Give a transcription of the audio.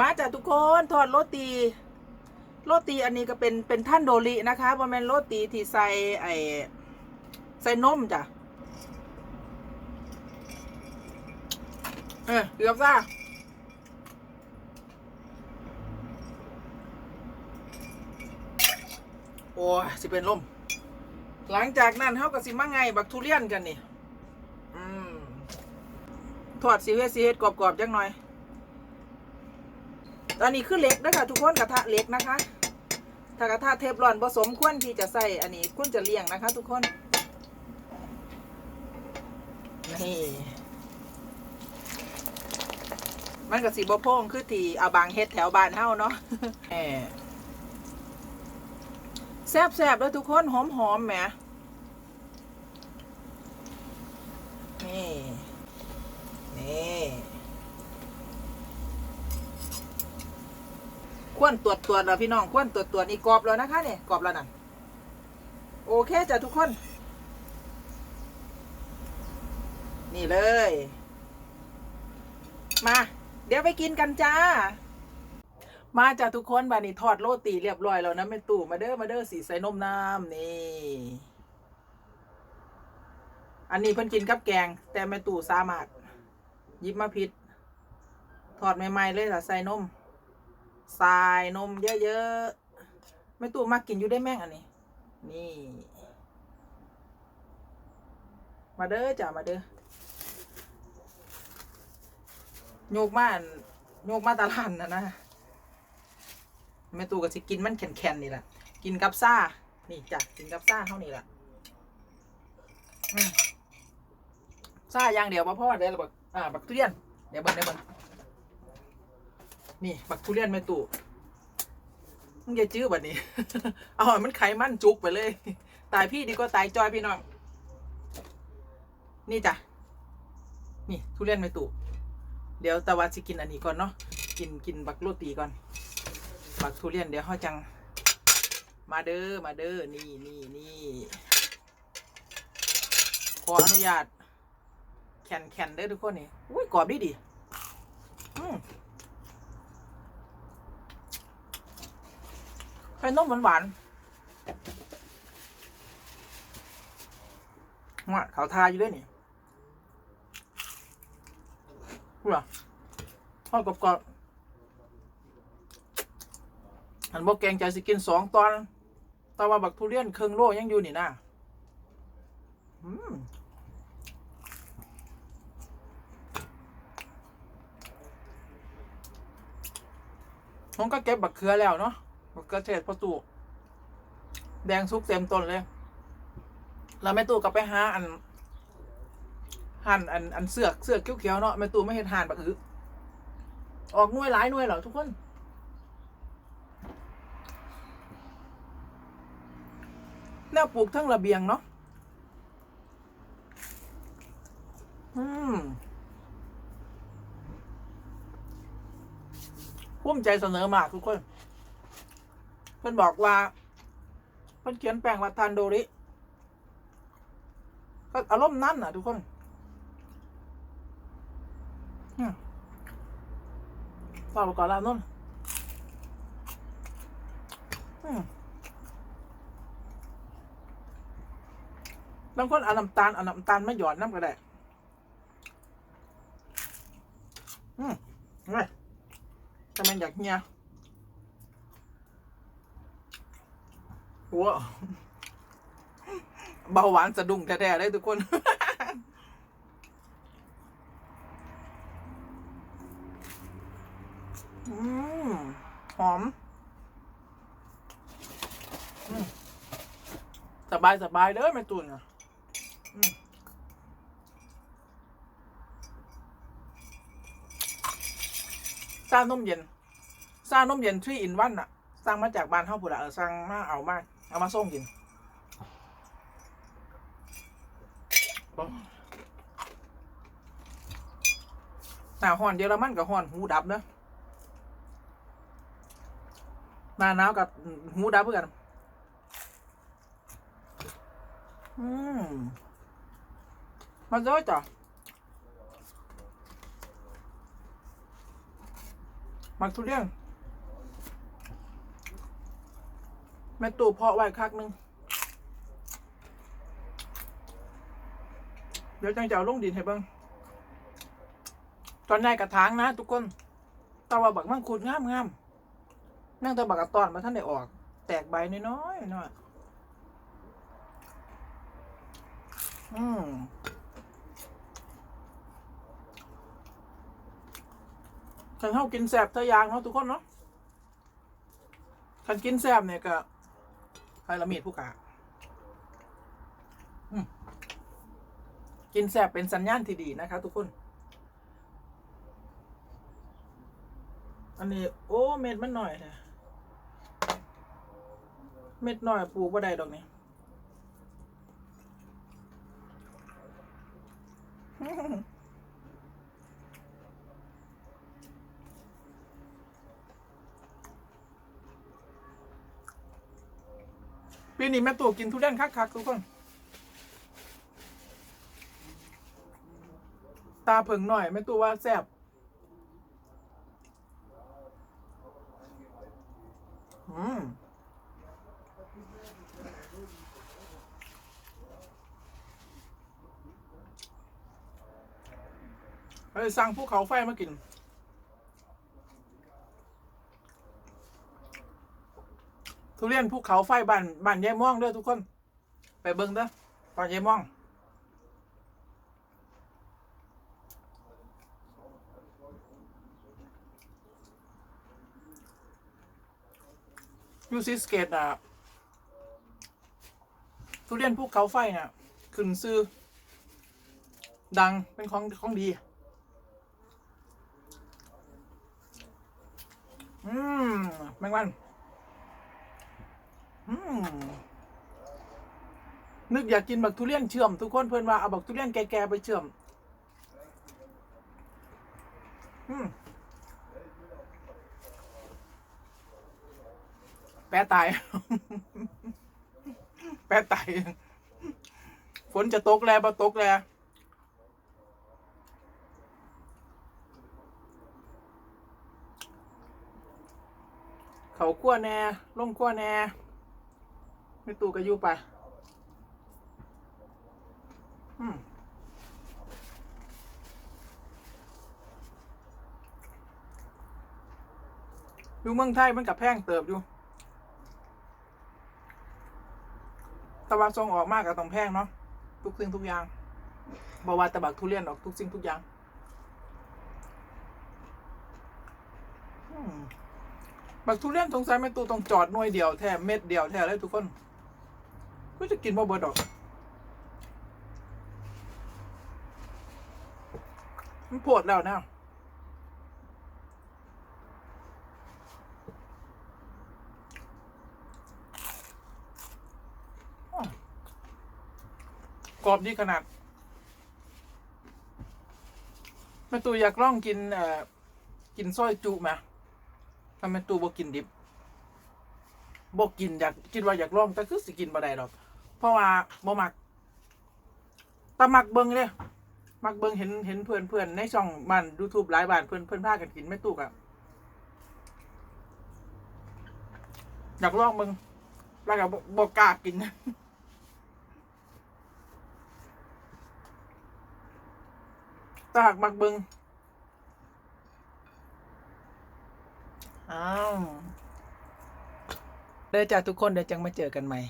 มาจากทุกคนทอดโรตีโรตีอันนี้ก็เป็นเป็นท่านโดรินะคะบะแมนโรตีที่ใส่ไอใส่นมจ้ะเออเกือบซ่าโอ้ยสิเป็นลม หลังจากนั้นเขาก็สิมาไงบักทุเรียนกันนี่ อืม ทอดสีเฮ็ดสีเฮ็ดกรอบๆจังหน่อย อนนี้คือเล็กนะคะทุกคนกระทะเล็กนะคะ ถ้ากระทะเทฟลอนผสมควรที่จะใส่อันนี้ควรจะเลี่ยงนะคะ ทุกคนนี่มันกับสีบโพงคือที่อาบางเฮ็ดแถวบ้านเฮาเนาะแซ่บแซ่บแล้วทุกคนหอมหอมแหมนี่ นี่ ควรตรวจตรวจแล้วพี่น้องควรตรวจตรวจนี่กรอบแล้วนะคะเนี่ยกรอบแล้วนั่นโอเคจ้ะทุกคน นี่เลย มา เดี๋ยวไปกินกันจ้า มาจ้ะทุกคนบานี้ทอดโรตีเรียบร้อยแล้วนะแม่ตู่มาเด้อมาเด้อสีใส่นมน้ำนี่ อันนี้เพิ่นกินกับแกง แต่แม่ตู่สามารถยิบมาผิดทอดใหม่ๆเลยล่ะใส่นม ใส่นมเยอะๆแม่ตู่มากินอยู่ได้แม่งอันนี้ นี่ มาเด้อจ้ามาเด้อโยกมาโยกมาตลาดนะนะแม่ตู่ก็สิกินมันแข็งๆนี่แหละกินกับซ่า นี่จ้ะกินกับซ่าเท่านี้แหละซ่าอย่างเดียวมาพ่อเดี๋ยวเราบักอ่าบักทุเรียนเดี๋ยวเบิ้งเดี๋ยวเบิ้ง นี่บักทุเรียนแม่ตู่มึงอย่าจื้อแบบนี้ เอาให้มันไขมันจุกไปเลย ตายพี่ดีกว่าตายจอยพี่น้อง นี่จ้ะ นี่ทุเรียนแม่ตู่เดี๋ยวตะวันสิกินอันนี้ก่อนเนาะ กินกินบักโรตีก่อน บักทุเรียนเดี๋ยวเขาจัง มาเด้อ มาเด้อ นี่นี่นี่ขออนุญาต แข็งแข็งได้อทุกคนนี่ อุ้ยกรอบดีดีอืม ไข่นมหวานหวานว่าเขาทาอยู่ด้วยนี่รู้ป่ะทอดกรอบๆอันบอกแกงใจสิกินสองตอน แต่ว่าบักทุเรียนเครื่องโลยังอยู่นี่นะอืมผมก็เก็บบักเขือแล้วเนาะ บักเขือเทศประตูแดงซุกเต็มต้นเลย แล้วแม่ตู่ก็ไปหาอันหั่นอันอันเสือกเสือกเขียวๆเนาะแม่ตู่ไม่เห็นหั่นบักอือออกหน่วยหลายหน่วยเหรอทุกคนแนวปลูกทั้งระเบียงเนาะอืมภูมิใจเสนอมากทุกคน พื่อนบอกว่าเพื่อนเขียนแปลงว่าทันโดริ ก็อารมณ์นั่นน่ะ ทุกคนอืมฝากไปก่อนแล้วนุ่นบางคนเอาน้ำตาลเอาน้ำตาลไม่หยอดน้ำก็ได้ อืมไงแต่มันอยากเฮีย หัวเบาหวานสะดุ้งแท้ๆเลยทุกคน อืมหอม สบายสบายเด้อแม่ตุนอะซานมเย็นซานมเย็นทรีอินวันอะ สั่งมาจากบ้านเฮาพุ่นละเออสั่งมาเอามาเอามาส่งกินหน้าฮ้อนเยอรมันกับฮ้อนหูดับเนอะหน้าหนาวกับหูดับเพื่อกันอืมมาเจอจ้ะมมักทุเรียนแม่ตู่เพาะไว้คักหนึง เดี๋ยวจังจะเอาลงดินให้เบิ่งตอนในกระถางนะทุกคนตาว่าบักมังคุดงามงามนั่งต่บักกระตอนมาท่านได้ออก แตกใบน้อยๆน้อยอืมคันเฮากินแสบทะยางเนาะทุกคนเนาะคันกินแสบเนี่ยก็ ใครละมีดผู้กากินแสบเป็นสัญญาณที่ดีนะคะทุกคน อันนี้ โอ้เม็ดมันหน่อยนะเม็ดหน่อยปลูกบ่ได้ดอกนี่ ปีนี้แม่ตู่กินทุเรียนคักๆทุกคน ตาเผิงหน่อยแม่ตู่ว่าแซ่บอืมเฮ้ยสั่งภูเขาไฟมากิน ทุเรียนภูเขาไฟบ้านบ้านยายม่วงเด้อทุกคน ไปเบิ่งเด้อบ้านยายม่วงยูซิสเกตอะทุเรียนภูเขาไฟน่ะขึ้นซื้อ ดังเป็นของของดี อืมแมงวัน นึกอยากกินบักทุเรียนเชื่อม ทุกคนเพื่อนว่าเอาบักทุเรียนแก่ๆไปเชื่อมอืมแปะตาย แปะตาย ฝนจะตกแล้วบ่ตกแล้วเขาขั้วแน่ลงขั้วแน่ ไม่ตูกระยุไป อืมอยู่เมืองไทยมันกับแพงเติบอยู่ตะวันส่งออกมากกับต้องแพงเนาะทุกสิ่งทุกอย่างบอว่าตะบักทุเรียนออกทุกสิ่งทุกอย่างบักทุเรียนสงสัยไม่ตูต้องจอดหน่วยเดียวแท้เม็ดเดียวแท้เลยทุกคน ก็จะกินบ่เบิดดอกมันปวดแล้วนะกรอบดีขนาดแม่ตูอยากล่องกินเอ่อกินซอยจุไหมทำไมตูบ่กินดิบบ่กินอยากคิดว่าอยากล่องแต่คือสิกินบ่ได้ดอก ราะว่าบ่มักแตะมักเบิ่งเลยมักเบิ่งเห็นเห็นเพื่อนเพื่อนในช่องบ้าน YouTube หลายบ้านเพื่อนเพื่อนพากันกินแม่ตูกอะอยากลองเบิ่งแล้วก็บ่บ่กล้ากินตาหักมักเบิงอ้าวเดี๋ยวจ้าทุกคนเดี๋ยวจังมาเจอกันใหม่